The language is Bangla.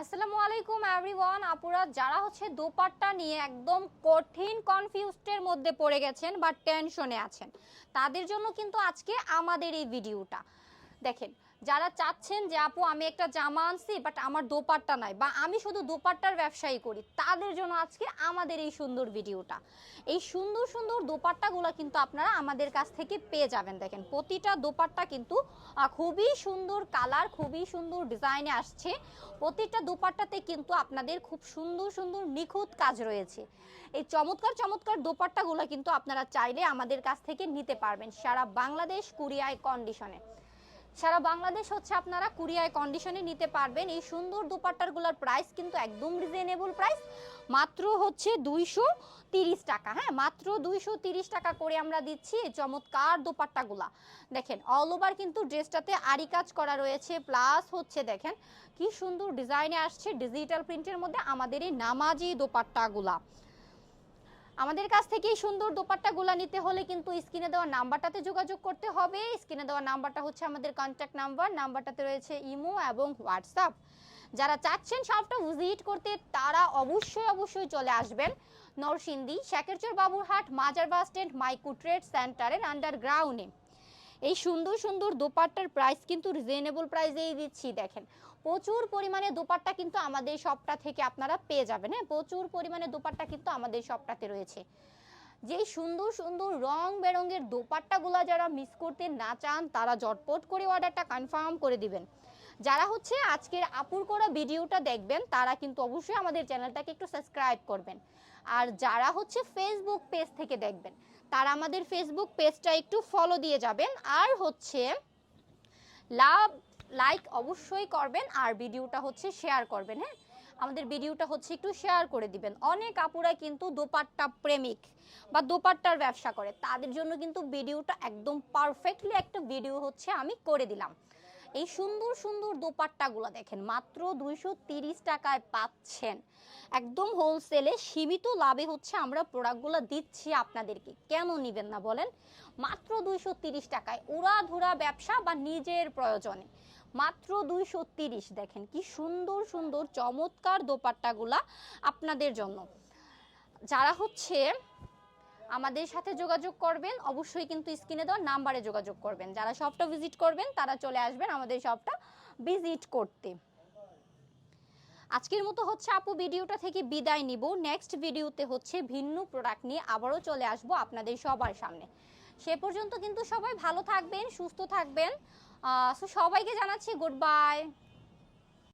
আসসালামু আলাইকুম এভরিওয়ান আপুরা, যারা হচ্ছে দোপাট্টা নিয়ে একদম কঠিন কনফিউজডের মধ্যে পড়ে গেছেন বা টেনশনে আছেন, তাদের জন্য কিন্তু আজকে আমাদের এই ভিডিওটা দেখেন, যারা চাচ্ছেন যে, আপু, আমি একটা জামা আনছি বাট আমার দোপাট্টা নাই, বা আমি শুধু দোপাট্টার ব্যবসায়ী করি, তাদের জন্য আজকে আমাদের এই সুন্দর ভিডিওটা। এই সুন্দর সুন্দর দোপাট্টাগুলো কিন্তু আপনারা আমাদের কাছ থেকে পেয়ে যাবেন। দেখেন, প্রতিটা দোপাট্টা কিন্তু খুবই সুন্দর কালার, খুবই সুন্দর ডিজাইনে আসছে। প্রতিটা দোপাট্টাতে কিন্তু আপনাদের খুব সুন্দর সুন্দর নিখুঁত কাজ রয়েছে। এই চমৎকার চমৎকার দোপাট্টাগুলো কিন্তু আপনারা চাইলে আমাদের কাছ থেকে নিতে পারবেন সারা বাংলাদেশ কুরিয়ায় কন্ডিশনে। সারা বাংলাদেশ হচ্ছে আপনারা কুরিয়ায় কন্ডিশনে নিতে পারবেন। এই সুন্দর দোপাট্টারগুলোর প্রাইস কিন্তু একদম রিজনেবল প্রাইস মাত্র হচ্ছে দুইশো তিরিশ টাকা হ্যাঁ? মাত্র দুইশো তিরিশ টাকা করে আমরা দিচ্ছি এই চমৎকার দোপাট্টাগুলা। দেখেন অল ওভার কিন্তু ড্রেসটাতে আরি কাজ করা রয়েছে প্লাস হচ্ছে দেখেন, কি সুন্দর ডিজাইনে আসছে ডিজিটাল প্রিন্টের মধ্যে আমাদের এই নামাজি দোপাট্টাগুলা। আমাদের কাছ থেকে এই সুন্দর দোপাট্টাগুলো নিতে হলে কিন্তু স্ক্রিনে দেওয়া নাম্বারটাতে যোগাযোগ করতে হবে। স্ক্রিনে দেওয়া নাম্বারটা হচ্ছে আমাদের কন্ট্যাক্ট নাম্বার নাম্বারটাতে রয়েছে ইমো এবং হোয়াটসঅ্যাপ। যারা চাচ্ছেন শপটা ভিজিট করতে, তারা অবশ্যই অবশ্যই চলে আসবেন নরসিংদী, শেখেরচর বাবুরহাট, মাজার বাস স্ট্যান্ড মাইকু ট্রেড সেন্টারের আন্ডারগ্রাউন্ডে এই সুন্দর সুন্দর দোপাট্টার প্রাইস কিন্তু রিজনেবল প্রাইসেই দিচ্ছি, দেখেন। প্রচুর পরিমাণে দোপাট্টা কিন্তু আমাদের শপটা থেকে আপনারা পেয়ে যাবেন হ্যাঁ? প্রচুর পরিমাণে দোপাট্টা কিন্তু আমাদের শপটাতে রয়েছে। যেই সুন্দর সুন্দর রং বেরঙের দোপাট্টাগুলো যারা মিস করতে না চান, তারা জটপট করে অর্ডারটা কনফার্ম করে দিবেন। যারা হচ্ছে আজকের আপুর করা ভিডিওটা দেখবেন, তারা কিন্তু অবশ্যই আমাদের চ্যানেলটাকে একটু সাবস্ক্রাইব করবেন। আর যারা হচ্ছে ফেসবুক পেজ থেকে দেখবেন তারা আমাদের ফেসবুক পেজটা একটু ফলো দিয়ে যাবেন। আর হচ্ছে, লাভ লাইক অবশ্যই করবেন, আর ভিডিওটা হচ্ছে শেয়ার করবেন হ্যাঁ? আমাদের ভিডিওটা হচ্ছে একটু শেয়ার করে দিবেন। অনেক আপুরা কিন্তু দোপাট্টা প্রেমিক বা দোপাট্টার ব্যবসা করে। তাদের জন্য কিন্তু ভিডিওটা একদম পারফেক্টলি একটা ভিডিও হচ্ছে আমি করে দিলাম। এই সুন্দর সুন্দর দোপাট্টাগুলো দেখেন, মাত্র দুইশো তিরিশ টাকায় পাচ্ছেন। একদম হোলসেলে সীমিত লাভে হচ্ছে আমরা প্রোডাক্টগুলো দিচ্ছি আপনাদেরকে। কেন নিবেন না বলেন? মাত্র দুইশো তিরিশ টাকায় উড়াধুরা ব্যবসা বা নিজের প্রয়োজনে। মাত্র দুইশো তিরিশ, দেখেন কি সুন্দর সুন্দর চমৎকার দোপাট্টাগুলা আপনাদের জন্য। যারা হচ্ছে আমাদের সাথে যোগাযোগ করবেন, অবশ্যই কিন্তু স্ক্রিনে দেওয়া নাম্বারে যোগাযোগ করবেন। যারা শপটা ভিজিট করবেন, তারা চলে আসবেন আমাদের শপটা ভিজিট করতে। আজকের মতো হচ্ছে আপু, ভিডিওটা থেকে বিদায় নিব। নেক্সট ভিডিওতে হচ্ছে ভিন্ন প্রোডাক্ট নিয়ে আবারও চলে আসব আপনাদের সবার সামনে। সে পর্যন্ত কিন্তু সবাই ভালো থাকবেন, সুস্থ থাকবেন। সবাইকে জানাচ্ছি গুড বাই